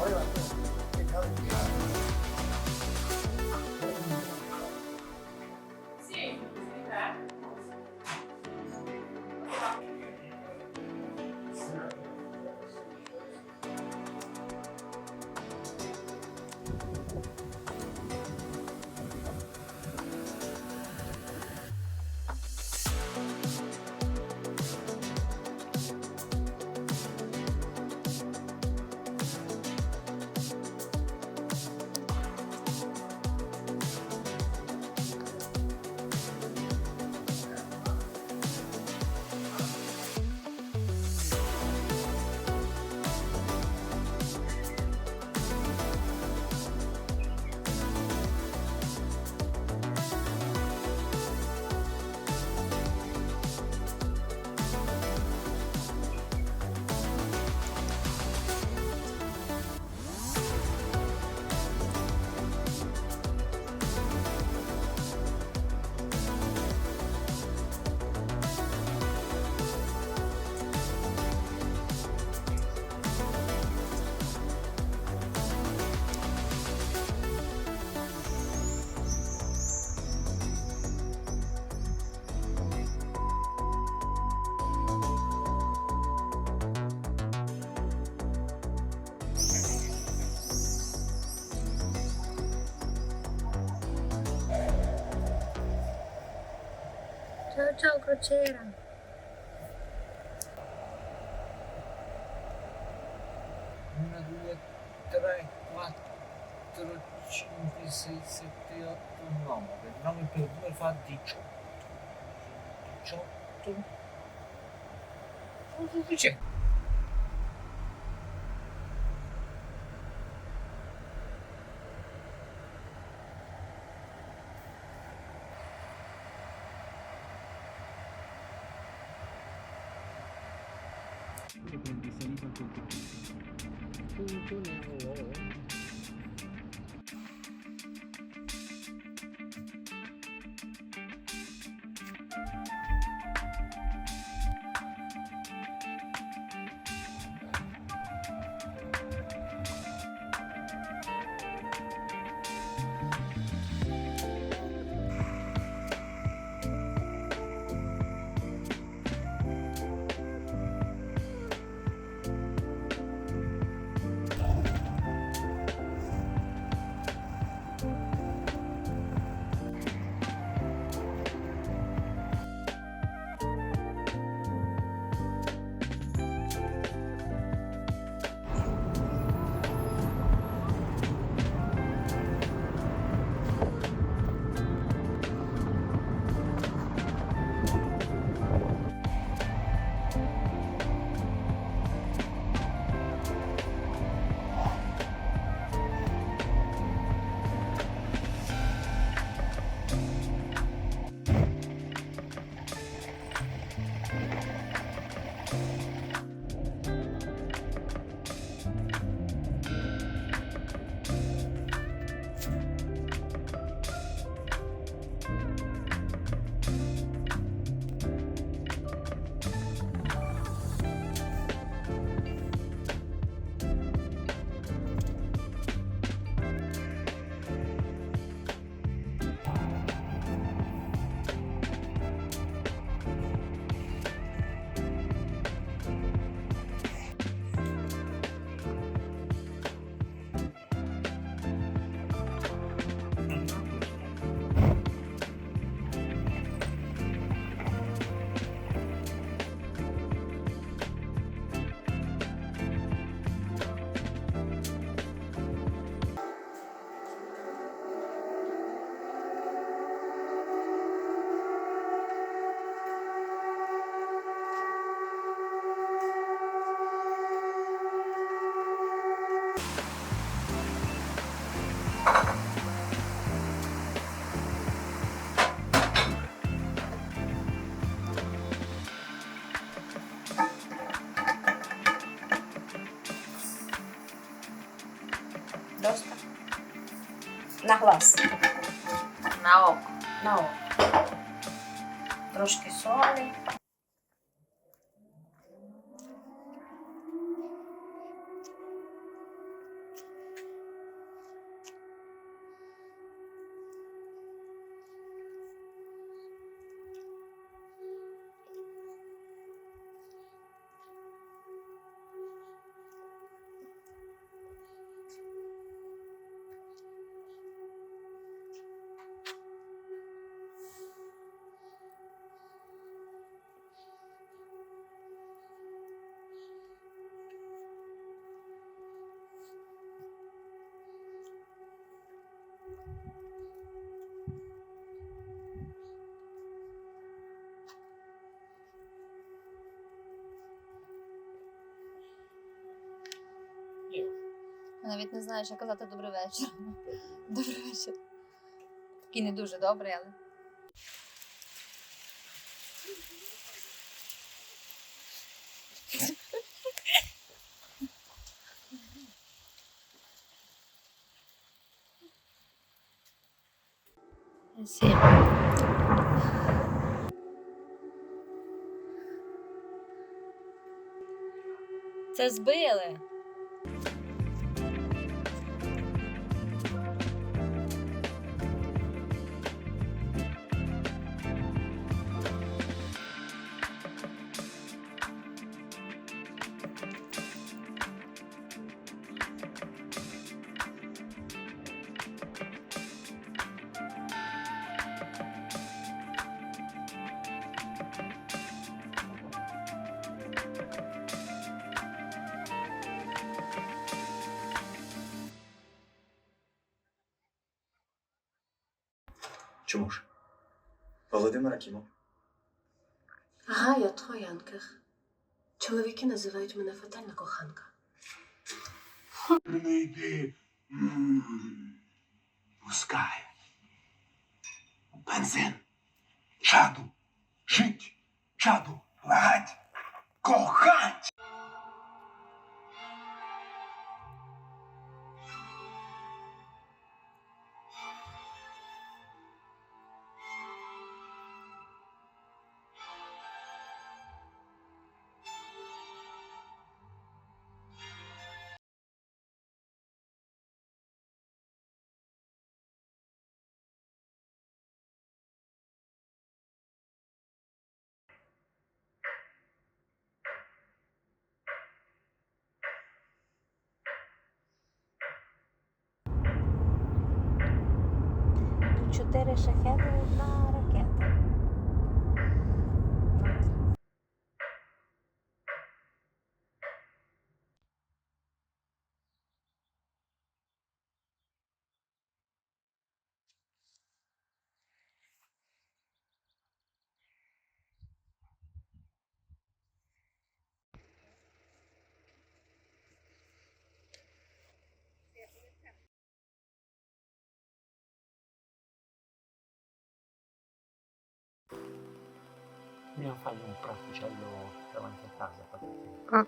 Hayır. Ciao crociera. Una, due, tre, quattro, cinque, sei, sette, otto, nove. 9 più 2 fa 18. 18. Sono sufficienti. 음, 그러네. classe. Навіть не знаю, що казати добрий вечір. Добрий вечір. Такий не дуже добрий, але. Це збили. Володимир Акімов. Гая Троянка. Чоловіки називають мене фатальна коханка. Не йди. Пускай. Бензин. Чаду. Жить. Чаду. Лагать. Кохать. Чотири шахеди, одна Dobbiamo fargli un prasticello davanti a casa. Patrizia. А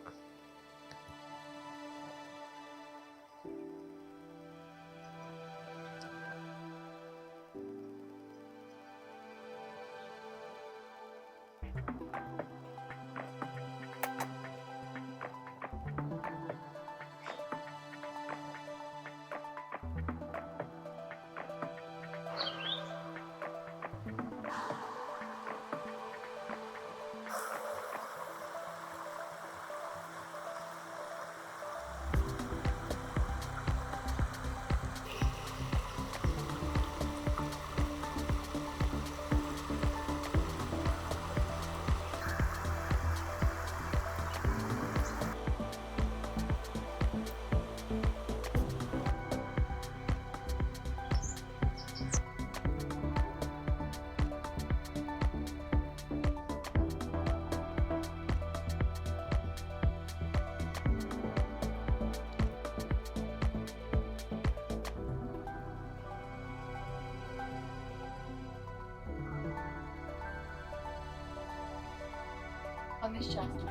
нещасний.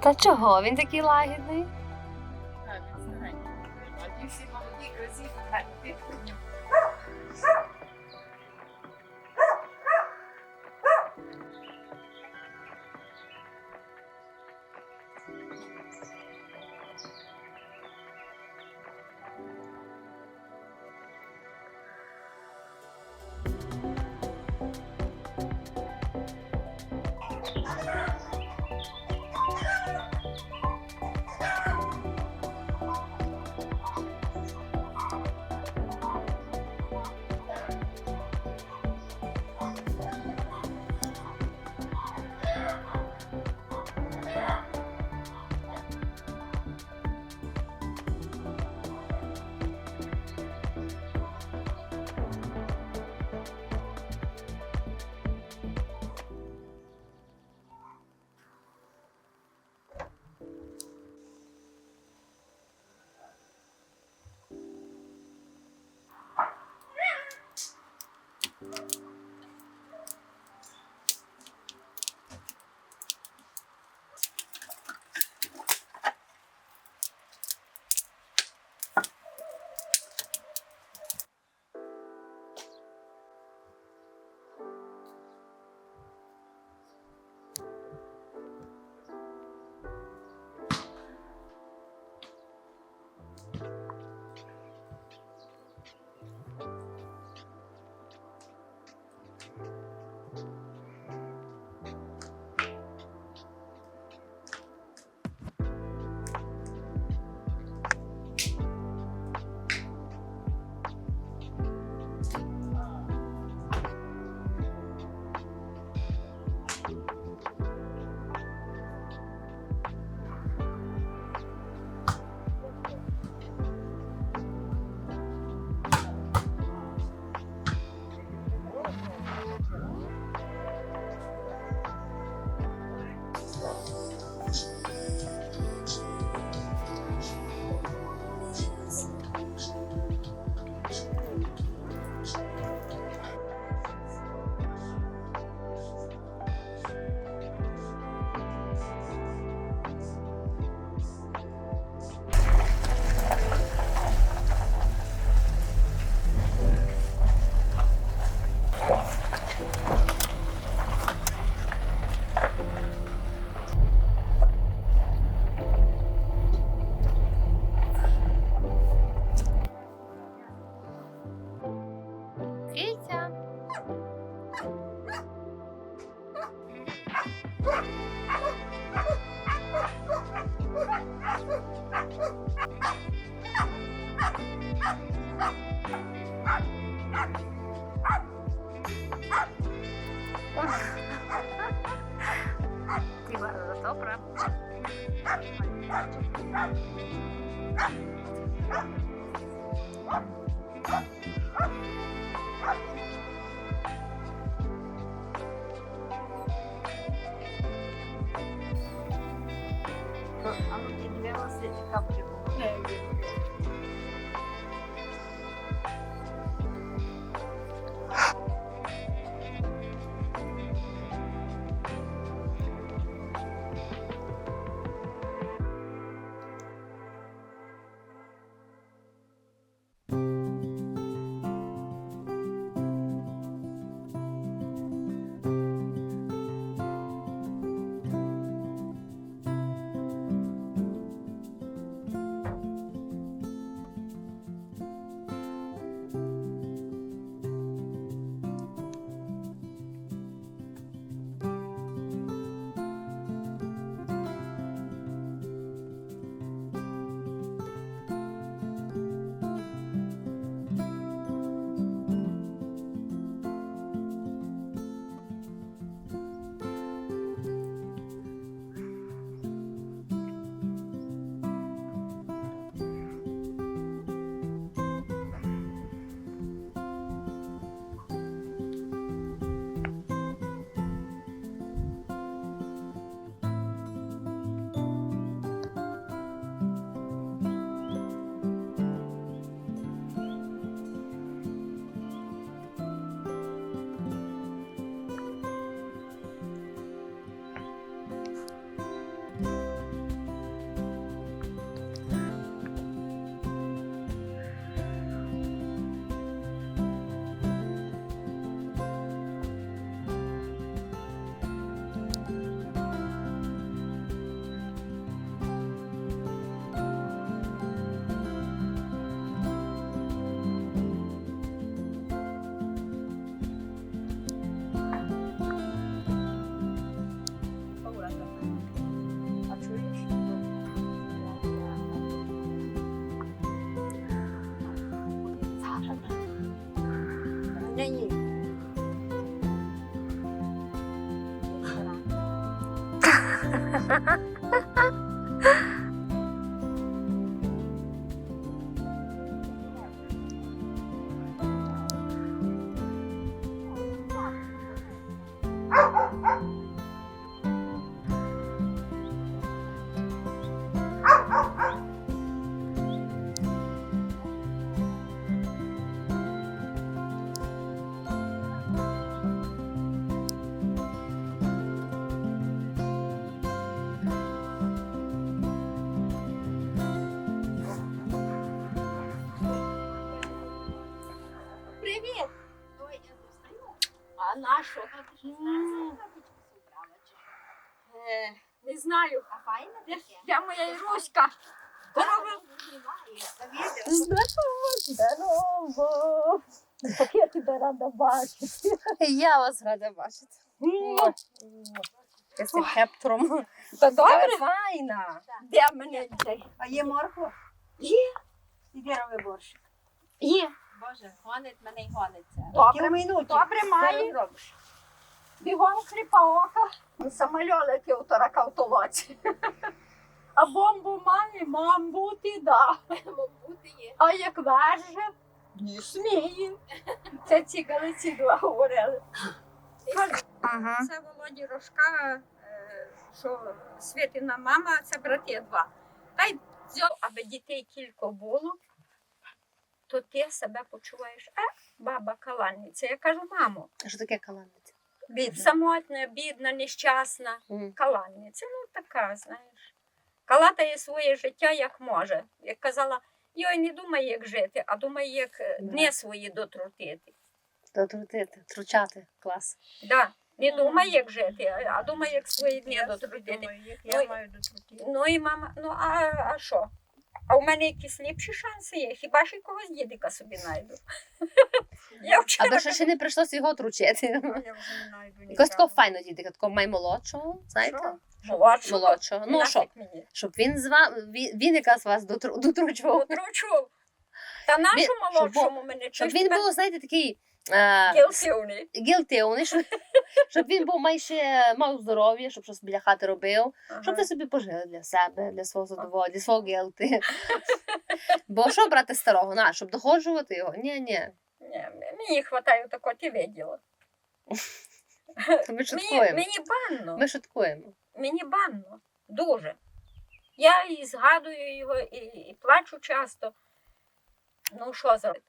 Та чого? Він такий лагідний. Ah! Знаю. Де, де моя Іруська? Здорово! Здорово! Так я тебе рада бачити. Я вас рада бачити. Я хептром. Та добре? Файна. Де мене цей? А є морква? Є. Іди роби борщик. Є. Боже, гонить мене й гониться. Добре, добре має. Бігом кріпа ока. Самольолики у таракавтоваці. А бомбу має, мам бути, да. Бути є. А як верже, не сміє. Це ці галиці два говорили. Ага. Це Володі Рожка е, що Світина мама, а це брати два. Та й дзьо, аби дітей кілька було, то ти себе почуваєш, е, баба каланниця. Я кажу, мамо, Що таке каланниця? Бід, самотня, бідна, нещасна, Мгм. каланниця. Ну така, знаєш. Калатає своє життя як може. Як казала, йой, не думай, як жити, а думай, як е, дні свої дотрутити. Дотрутити, тручати. Клас. Да. Не думай, як жити, а- думай, як свої дні дотрутити. Я Ой. маю дотрутити. Ну і мама, ну а, а що? А у мене якісь ліпші шанси є. Хіба ж якогось дідика собі знайду? Я вчора Аби ще ще не прийшлося його тручити. Я вже не знайду Якось такого нікого. файно дідика, такого маймолодшого, знаєте? Що? молодшого. Молодшого. Ну нафіг що, мені. щоб він з вами, він, він якраз вас дотру- дотручував. Отручував. Та щоб молодшому мене Щоб він був, знаєте, такий гілсівний. гілтивний, щоб, щоб він був майже мав здоров'я, щоб щось біля хати робив, щоб ви собі пожили для себе, для свого задоволення, для свого гілти. Бо що брати старого? На, щоб доходжувати його? Ні, ні. Ні, мені хватає такого, ти виділа. Ми Мені, шуткуємо. мені банно. Ми шуткуємо. Мені банно. Дуже. Я і згадую його, і, і плачу часто. Ну, що зробити?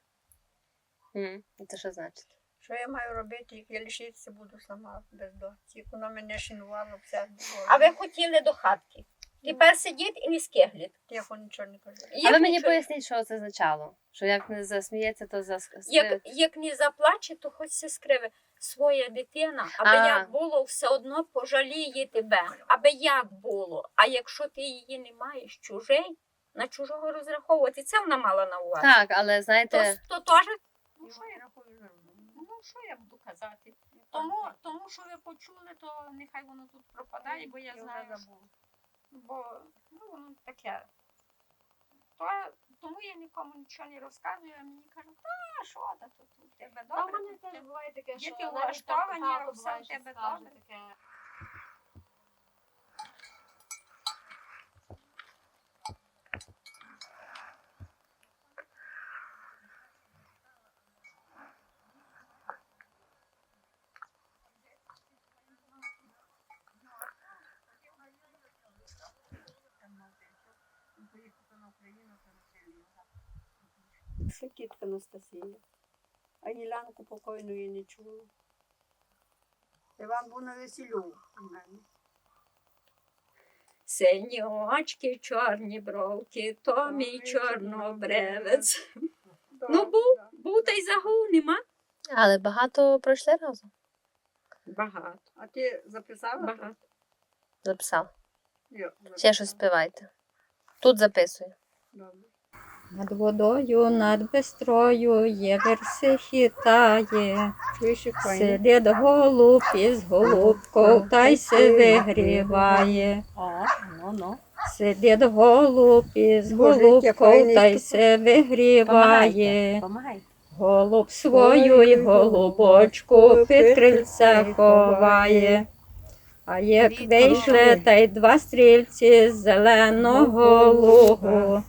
М, Це що значить? Що я маю робити, як я лишитися буду сама без доці. Вона мене шинувала вся. А ви хотіли до хатки. Тепер сидіть і не скигліть. Тихо нічого не кажу. А ви мені нічого- поясніть, що це означало? Що як не засміється, то зас... як, як не заплаче, то хоч се скриве. Своя дитина, аби А. як було, все одно пожаліє тебе. Аби як було. А якщо ти її не маєш, чужий, на чужого розраховувати, це вона мала на увазі. Так, але То, знаєте, то теж Ну, що я рахую Ну, що я буду казати? Тому, тому що ви почули, то нехай воно тут пропадає, бо я знаю, що- бо ну, воно таке. То, тому я нікому нічого не розказую, а мені кажуть, а що та тут у тебе добре? тут тебе буває таке, Діти влаштовані, а все в тебе добре. Це тітка Анастасія. А Ілянку покойної не чула. Іван був на весілю у мене. Сині очки, чорні бровки, то мій чорнобревець. Ну, був, був та й загув, нема? але багато пройшли разом. Багато, А ти записала? багато. Записала. Йо, Ще щось співайте. Тут записую. Добре. Над водою, над бистрою, є верси хитає. Чуєш. Сидить голуб із голубкою, та й се вигріває. Ну, ну. Сидить голуб із Боже, голубкою, та й се вигріває. Голуб свою й голубочку під крильце ховає. А як вийшли, та й два стрільці з зеленого лугу.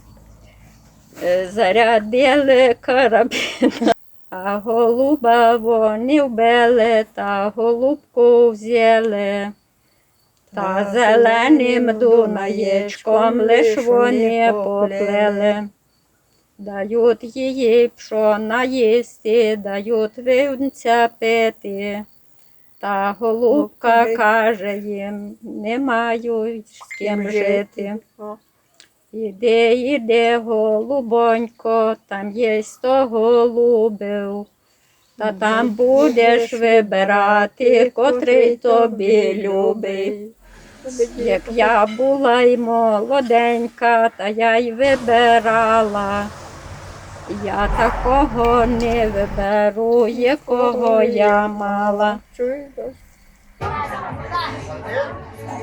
Е, Зарядили карабіна, а голуба вони вбили, та голубку взяли. Та зеленим дунаєчком лиш вони поплели. Дають її пшона їсти, дають винця пити. Та голубка каже їм, не маю з ким жити. О. Іде, іде, голубонько, там є сто голубів. Та там будеш вибирати, котрий тобі любить. Як я була й молоденька, та я й вибирала. Я такого не виберу, якого я мала.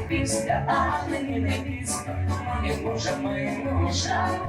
Після Анни не пізно, не може ми може